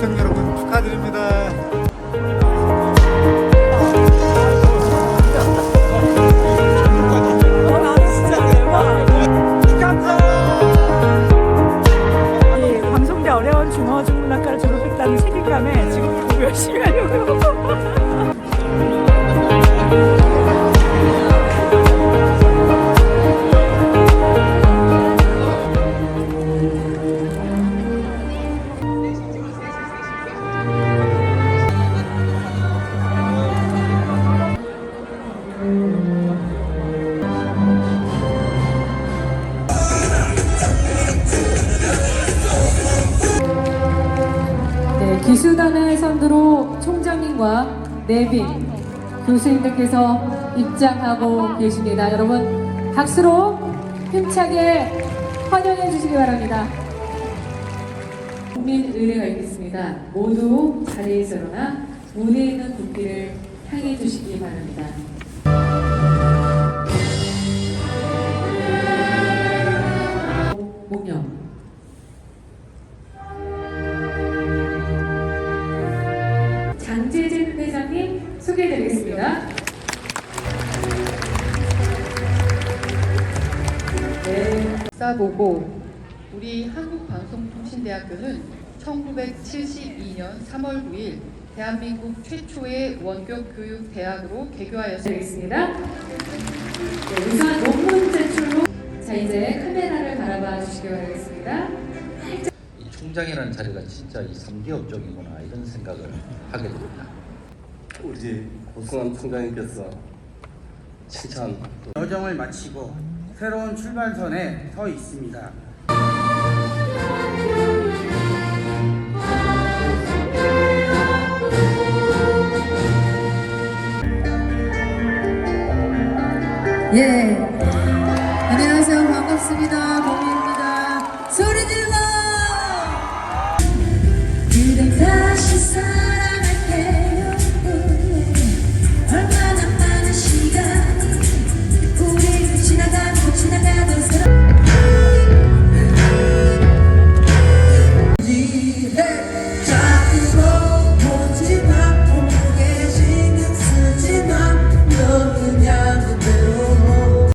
시청 여러분 축하드립니다. 방송대 어려운 중어 중문학과를 졸업했다는 책임감에 지금부터 열심히 하려고. 네, 기수단을 선두로 총장님과 내빈 교수님들께서 입장하고 계십니다. 여러분 박수로 힘차게 환영해 주시기 바랍니다. 국민 의례가 있겠습니다. 모두 자리에서 일어나 문에 있는 국기를 향해 주시기 바랍니다. 소개해드리겠습니다. 네, 싸보고 우리 한국방송통신대학교는 1972년 3월 9일 대한민국 최초의 원격 교육 대학으로 개교하였습니다. 네, 우선 논문 제출로 자 이제 카메라를 바라봐 주시기 바라겠습니다. 이 총장이라는 자리가 진짜 이 3대 업적이구나 이런 생각을 하게 됩니다. 우리 고승환 총장님께서 칭찬 또 여정을 마치고 새로운 출발선에 서 있습니다. 예. 안녕하세요. 반갑습니다.